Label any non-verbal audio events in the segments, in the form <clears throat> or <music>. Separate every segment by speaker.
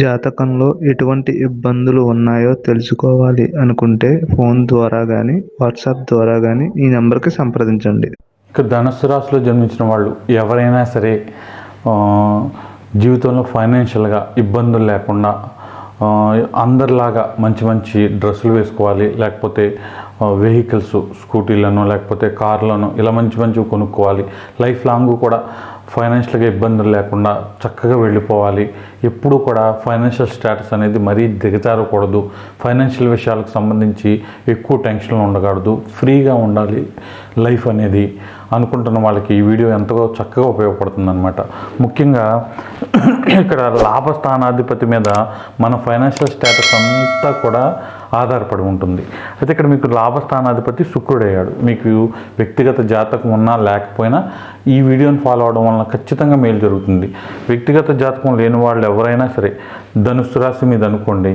Speaker 1: జాతకంలో ఎటువంటి ఇబ్బందులు ఉన్నాయో తెలుసుకోవాలి అనుకుంటే ఫోన్ ద్వారా కానీ వాట్సాప్ ద్వారా కానీ ఈ నెంబర్కి సంప్రదించండి.
Speaker 2: ఇక ధనుసు రాశిలో జన్మించిన వాళ్ళు ఎవరైనా సరే జీవితంలో ఫైనాన్షియల్గా ఇబ్బందులు లేకుండా అందరిలాగా మంచి మంచి డ్రెస్సులు వేసుకోవాలి లేకపోతే వెహికల్స్ స్కూటీలను లేకపోతే కార్లను ఇలా మంచి మంచివి కొనుక్కోవాలి. లైఫ్ లాంగ్ కూడా ఫైనాన్షియల్గా ఇబ్బందులు లేకుండా చక్కగా వెళ్ళిపోవాలి. ఎప్పుడూ కూడా ఫైనాన్షియల్ స్టేటస్ అనేది మరీ దిగజారకూడదు. ఫైనాన్షియల్ విషయాలకు సంబంధించి ఎక్కువ టెన్షన్లు ఉండకూడదు. ఫ్రీగా ఉండాలి లైఫ్ అనేది. అనుకుంటున్న వాళ్ళకి ఈ వీడియో ఎంతగా చక్కగా ఉపయోగపడుతుందన్నమాట. ముఖ్యంగా <clears throat> ఇక్కడ లాభస్థానాధిపతి మీద మన ఫైనాన్షియల్ స్టేటస్ అంతా కూడా ఆధారపడి ఉంటుంది. అయితే ఇక్కడ మీకు లాభస్థానాధిపతి శుక్రుడయ్యాడు. మీకు వ్యక్తిగత జాతకం ఉన్నా లేకపోయినా ఈ వీడియోని ఫాలో అవడం వలన ఖచ్చితంగా మేలు జరుగుతుంది. వ్యక్తిగత జాతకం లేని వాళ్ళు ఎవరైనా సరే ధనుసు రాశి మీద అనుకోండి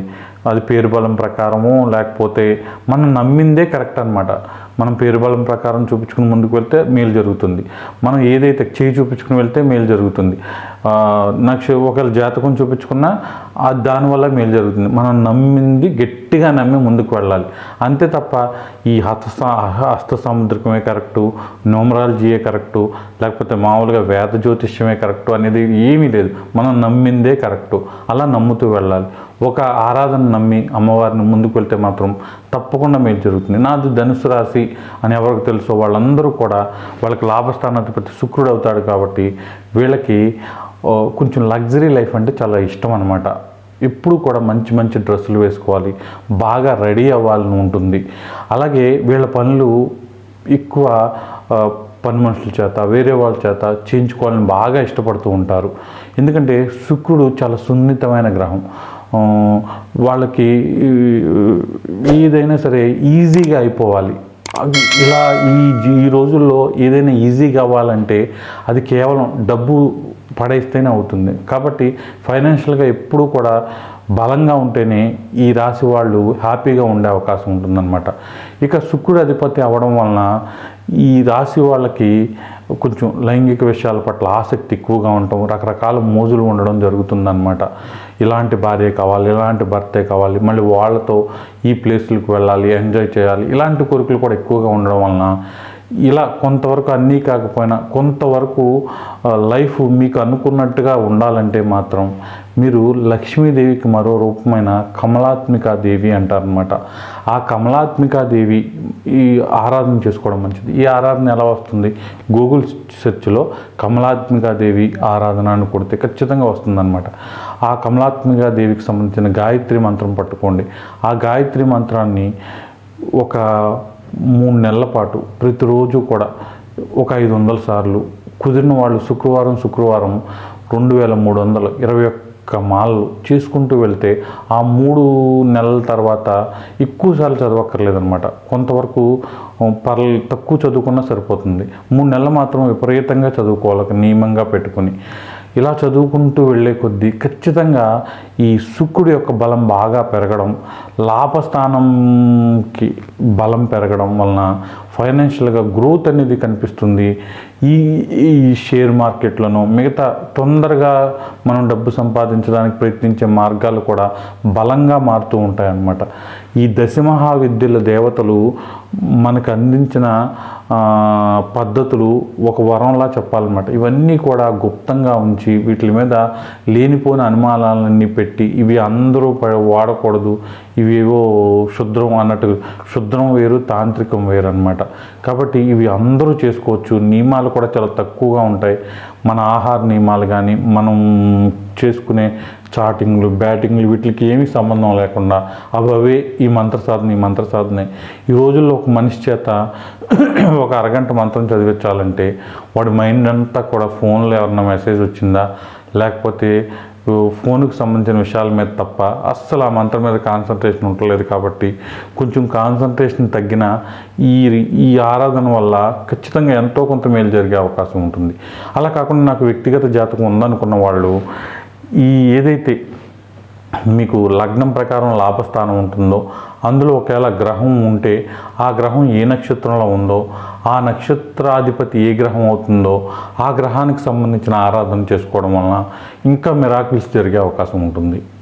Speaker 2: అది పేరు బలం ప్రకారము లేకపోతే మనం నమ్మిందే కరెక్ట్ అనమాట మనం పేరు బలం ప్రకారం చూపించుకుని ముందుకు వెళ్తే మేలు జరుగుతుంది. మనం ఏదైతే చేయి చూపించుకుని వెళ్తే మేలు జరుగుతుంది. నాకు ఒకవేళ జాతకం చూపించుకున్నా దానివల్ల మేలు జరుగుతుంది. మనం నమ్మింది గట్టిగా నమ్మి ముందుకు వెళ్ళాలి. అంతే తప్ప ఈ హస్త హస్త సముద్రకమే కరెక్టు న్యూమరాలజీయే కరెక్టు లేకపోతే మామూలుగా వేద జ్యోతిష్యమే కరెక్టు అనేది ఏమీ లేదు. మనం నమ్మిందే కరెక్టు. అలా నమ్ముతూ వెళ్ళాలి. ఒక ఆరాధన నమ్మి అమ్మవారిని ముందుకు వెళ్తే మాత్రం తప్పకుండా మేలు జరుగుతుంది. నాది ధనుసు రాశి అని ఎవరికి తెలుసో వాళ్ళందరూ కూడా వాళ్ళకి లాభస్థానాధిపతి శుక్రుడు అవుతాడు కాబట్టి వీళ్ళకి కొంచెం లగ్జరీ లైఫ్ అంటే చాలా ఇష్టం అనమాట ఎప్పుడు కూడా మంచి మంచి డ్రెస్సులు వేసుకోవాలి. బాగా రెడీ అవ్వాలని ఉంటుంది. అలాగే వీళ్ళ పనులు ఎక్కువ పని మనుషుల చేత వేరే వాళ్ళ చేత చేయించుకోవాలని బాగా ఇష్టపడుతూ ఉంటారు. ఎందుకంటే శుక్రుడు చాలా సున్నితమైన గ్రహం. వాళ్ళకి ఏదైనా సరే ఈజీగా అయిపోవాలి. అది ఇలా ఈ ఈ రోజుల్లో ఏదైనా ఈజీ కావాలంటే అది కేవలం డబ్బు పడేస్తేనే అవుతుంది. కాబట్టి ఫైనాన్షియల్గా ఎప్పుడూ కూడా బలంగా ఉంటేనే ఈ రాశి వాళ్ళు హ్యాపీగా ఉండే అవకాశం ఉంటుందన్నమాట. ఇక శుక్రుడు అధిపతి అవ్వడం వలన ఈ రాశి వాళ్ళకి కొంచెం లైంగిక విషయాల పట్ల ఆసక్తి ఎక్కువగా ఉండటం రకరకాల మోజులు ఉండడం జరుగుతుందన్నమాట. ఇలాంటి భార్య కావాలి ఇలాంటి భర్తే కావాలి మళ్ళీ వాళ్ళతో ఈ ప్లేసులకు వెళ్ళాలి ఎంజాయ్ చేయాలి ఇలాంటి కోరికలు కూడా ఎక్కువగా ఉండడం వలన ఇలా కొంతవరకు అన్నీ కాకపోయినా కొంతవరకు లైఫ్ మీకు అనుకున్నట్టుగా ఉండాలంటే మాత్రం మీరు లక్ష్మీదేవికి మరో రూపమైన కమలాత్మికా దేవి అంటారనమాట ఆ కమలాత్మికా దేవి ఈ ఆరాధన చేసుకోవడం మంచిది. ఈ ఆరాధన ఎలా వస్తుంది? గూగుల్ సెర్చ్లో కమలాత్మికా దేవి ఆరాధన అని కొడితే ఖచ్చితంగా వస్తుందన్నమాట. ఆ కమలాత్మికా దేవికి సంబంధించిన గాయత్రి మంత్రం పట్టుకోండి. ఆ గాయత్రి మంత్రాన్ని ఒక మూడు నెలల పాటు ప్రతిరోజు కూడా ఒక ఐదు వందల సార్లు కుదిరిన వాళ్ళు శుక్రవారం శుక్రవారం రెండు వేల మూడు వందలు ఇరవై ఒక్క మాలలు చేసుకుంటూ వెళ్తే ఆ మూడు నెలల తర్వాత ఎక్కువ సార్లు చదవక్కర్లేదనమాట కొంతవరకు పర్ల తక్కువ చదువుకున్నా సరిపోతుంది. మూడు నెలలు మాత్రం విపరీతంగా చదువుకోవాలి నియమంగా పెట్టుకొని. ఇలా చదువుకుంటూ వెళ్ళే కొద్దీ ఖచ్చితంగా ఈ శుక్రుడి యొక్క బలం బాగా పెరగడం లాభస్థానంకి బలం పెరగడం వలన ఫైనాన్షియల్గా గ్రోత్ అనేది కనిపిస్తుంది. ఈ ఈ షేర్ మార్కెట్లను మిగతా తొందరగా మనం డబ్బు సంపాదించడానికి ప్రయత్నించే మార్గాలు కూడా బలంగా మారుతూ ఉంటాయన్నమాట. ఈ దశమహా విద్యల దేవతలు మనకు అందించిన పద్ధతులు ఒక వరంలా చెప్పాలన్నమాట. ఇవన్నీ కూడా గుప్తంగా ఉంచి వీటి మీద లేనిపోయిన అనుమానాలన్నీ పెట్టి ఇవి అందరూ వాడకూడదు. ఇవేవో శుద్రం అన్నట్టు శుద్రం వేరు తాంత్రికం వేరు అనమాట కాబట్టి ఇవి అందరూ చేసుకోవచ్చు. నియమాలు కూడా చాలా తక్కువగా ఉంటాయి. మన ఆహార నియమాలు కానీ మనం చేసుకునే చాటింగ్లు బ్యాటింగ్లు వీటికి ఏమీ సంబంధం లేకుండా అవి అవే ఈ మంత్ర సాధన ఈ మంత్ర సాధనే ఈ రోజుల్లో ఒక మనిషి చేత <clears throat> ఒక అరగంట మంత్రం చదివించాలంటే వాడి మైండ్ అంతా కూడా ఫోన్లో ఎవరన్నా మెసేజ్ వచ్చిందా? లేకపోతే ఫోన్కి సంబంధించిన విషయాల మీద తప్ప అస్సలు ఆ మంత్రం మీద కాన్సన్ట్రేషన్ ఉండలేదు కాబట్టి కొంచెం కాన్సన్ట్రేషన్ తగ్గిన ఈ ఈ ఆరాధన వల్ల ఖచ్చితంగా ఎంతో కొంత మేలు జరిగే అవకాశం ఉంటుంది. అలా కాకుండా నాకు వ్యక్తిగత జాతకం ఉందనుకున్న వాళ్ళు ఈ ఏదైతే మీకు లగ్నం ప్రకారం లాభస్థానం ఉంటుందో అందులో ఒకవేళ గ్రహం ఉంటే ఆ గ్రహం ఏ నక్షత్రంలో ఉందో ఆ నక్షత్రాధిపతి ఏ గ్రహం అవుతుందో ఆ గ్రహానికి సంబంధించిన ఆరాధన చేసుకోవడం వలన ఇంకా మిరాకిల్స్ జరిగే అవకాశం ఉంటుంది.